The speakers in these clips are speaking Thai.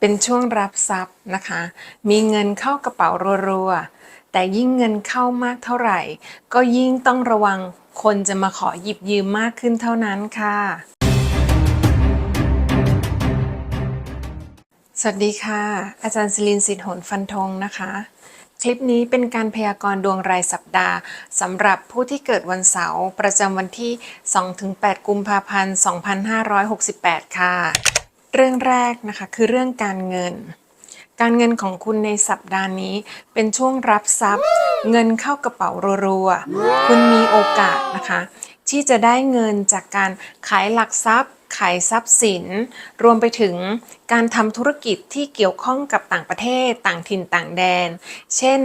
เป็นช่วงรับทรัพย์นะคะ มีเงินเข้ากระเป๋ารัวๆ แต่ยิ่งเงินเข้ามากเท่าไหร่ ก็ยิ่งต้องระวังคนจะมาขอหยิบยืมมากขึ้นเท่านั้นค่ะ สวัสดีค่ะ อาจารย์ศิลินสิทธิ์หนฟันธงนะคะคลิปนี้เป็นการพยากรณ์ดวงรายสัปดาห์สำหรับผู้ที่เกิดวันเสาร์ประจำวันที่ 2-8 กุมภาพันธ์ 2568 ค่ะ เรื่องแรกนะคะคือเรื่องการเงิน การเงินของคุณในสัปดาห์นี้เป็นช่วงรับทรัพย์ เงินเข้ากระเป๋ารัวๆคุณมีโอกาสนะคะ ที่จะได้เงินจากการขายหลักทรัพย์ ขายทรัพย์สิน รวมไปถึงการทำธุรกิจที่เกี่ยวข้องกับต่างประเทศต่างถิ่นต่างแดน เช่น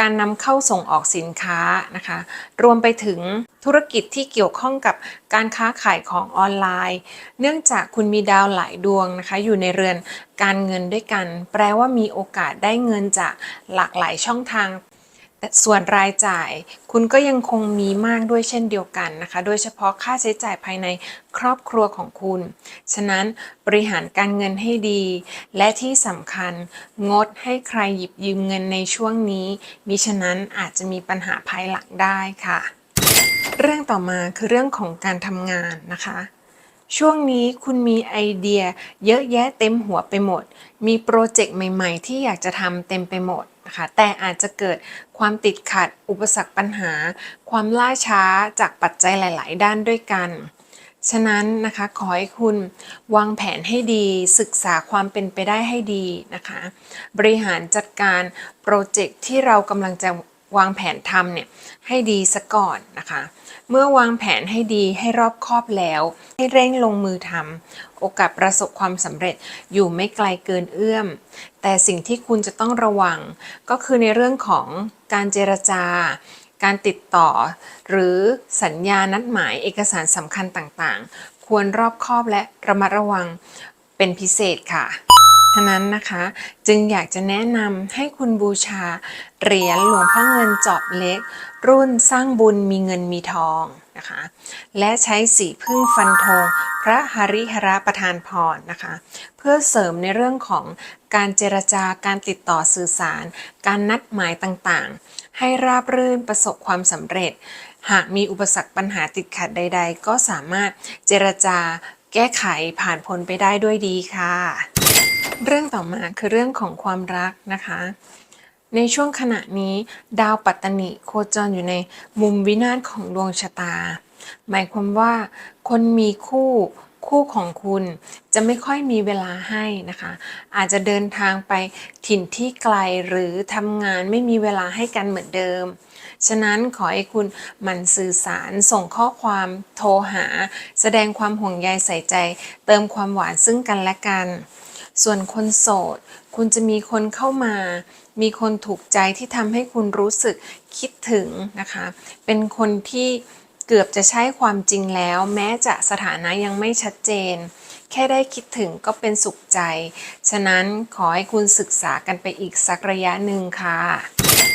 การนำเข้าส่งออกสินค้านะคะ รวมไปถึงธุรกิจที่เกี่ยวข้องกับการค้าขายของออนไลน์ เนื่องจากคุณมีดาวหลายดวงนะคะ อยู่ในเรือนการเงินด้วยกัน แปลว่ามีโอกาสได้เงินจากหลากหลายช่องทาง แต่ส่วนรายจ่ายคุณก็ยังคงมีมากด้วยเช่นเดียวกันนะคะ โดยเฉพาะค่าใช้จ่ายภายในครอบครัวของคุณ ฉะนั้นบริหารการเงินให้ดี และที่สำคัญงดให้ใครหยิบยืมเงินในช่วงนี้ มิฉะนั้นอาจจะมีปัญหาภายหลังได้ค่ะ เรื่องต่อมาคือเรื่องของการทำงานนะคะ ช่วงนี้คุณมีไอเดียเยอะแยะเต็มหัวไปหมด มีโปรเจกต์ใหม่ ๆ ที่อยากจะทำเต็มไปหมด นะคะแต่อาจจะเกิดความติดขัด อุปสรรคปัญหา ความล่าช้าจากปัจจัยหลาย ๆ ด้านด้วยกัน ฉะนั้นนะคะขอให้คุณวางแผนให้ดี ศึกษาความเป็นไปได้ให้ดีนะคะ บริหารจัดการโปรเจกต์ที่เรากำลังจะ วางแผนทำเนี่ยให้ดีซะก่อนนะคะ เมื่อวางแผนให้ดีให้รอบคอบแล้ว ให้เร่งลงมือทำโอกาสประสบความสำเร็จอยู่ไม่ไกลเกินเอื้อม แต่สิ่งที่คุณจะต้องระวัง ก็คือในเรื่องของการเจรจา การติดต่อ หรือสัญญานัดหมายเอกสารสำคัญต่างๆ ควรรอบคอบและระมัดระวังเป็นพิเศษค่ะะนั้นนะคะ จึงอยากจะแนะนำให้คุณบูชา เหรียญหลวงพ่อเงินจอบเล็ก รุ่นสร้างบุญมีเงินมีทองนะคะ และใช้สีพึ่งฟันธงพระหริหระประทานพรนะคะ เพื่อเสริมในเรื่องของการเจรจาการติดต่อสื่อสาร การนัดหมายต่างๆ ให้ราบรื่นประสบความสำเร็จ หากมีอุปสรรคปัญหาติดขัดใด ๆ ก็สามารถเจรจาแก้ไขผ่านพ้นไปได้ด้วยดีค่ะ เรื่องต่อมาคือเรื่องของความรักนะคะ ในช่วงขณะนี้ ดาวปัตตนิโคจรอยู่ในมุมวินาศของดวงชะตา หมายความว่า คนมีคู่ คู่ของคุณจะไม่ค่อยมีเวลาให้นะคะ อาจจะเดินทางไปถิ่นที่ไกลหรือทำงานไม่มีเวลาให้กันเหมือนเดิม ฉะนั้นขอให้คุณหมั่นสื่อสารส่งข้อความโทรหา แสดงความห่วงใยใส่ใจ เติมความหวานซึ่งกันและกัน ส่วนคนโสด คุณจะมีคนเข้ามามีคนถูกใจที่ทำให้คุณรู้สึกคิดถึงนะคะ เป็นคนที่ เกือบจะใช้ความจริงแล้ว แม้จะสถานะยังไม่ชัดเจน แค่ได้คิดถึงก็เป็นสุขใจ ฉะนั้นขอให้คุณศึกษากันไปอีกสักระยะหนึ่งค่ะ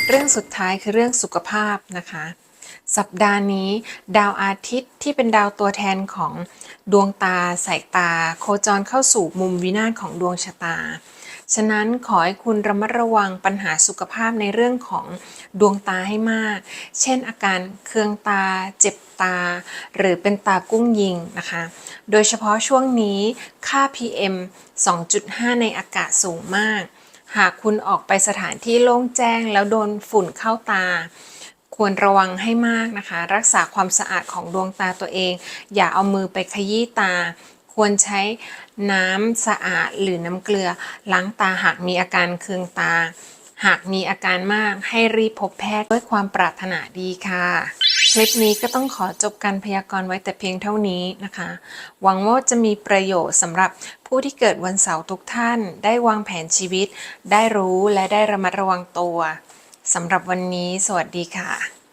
เรื่องสุดท้ายคือเรื่องสุขภาพนะคะสัปดาห์นี้ ดาวอาทิตย์ที่เป็นดาวตัวแทนของดวงตาสายตา โคจรเข้าสู่มุมวินาศของดวงชะตา ฉะนั้นขอให้คุณระมัดระวังปัญหาสุขภาพในเรื่องของดวงตาให้มาก เช่นอาการเคืองตาเจ็บตา หรือเป็นตากุ้งยิงนะคะ โดยเฉพาะช่วงนี้ค่า PM 2.5 ในอากาศสูงมาก หากคุณออกไปสถานที่โล่งแจ้งแล้วโดนฝุ่นเข้าตาควรระวังให้มากนะคะ รักษาความสะอาดของดวงตาตัวเอง อย่าเอามือไปขยี้ตา ควรใช้น้ำสะอาดหรือน้ำเกลือ ล้างตาหากมีอาการเคืองตา หากมีอาการมากให้รีบพบแพทย์ด้วยความปรารถนาดีค่ะ คลิปนี้ก็ต้องขอจบการพยากรณ์ไว้แต่เพียงเท่านี้นะคะ หวังว่าจะมีประโยชน์สำหรับผู้ที่เกิดวันเสาร์ทุกท่าน ได้วางแผนชีวิต ได้รู้และได้ระมัดระวังตัวสำหรับวันนี้ สวัสดีค่ะ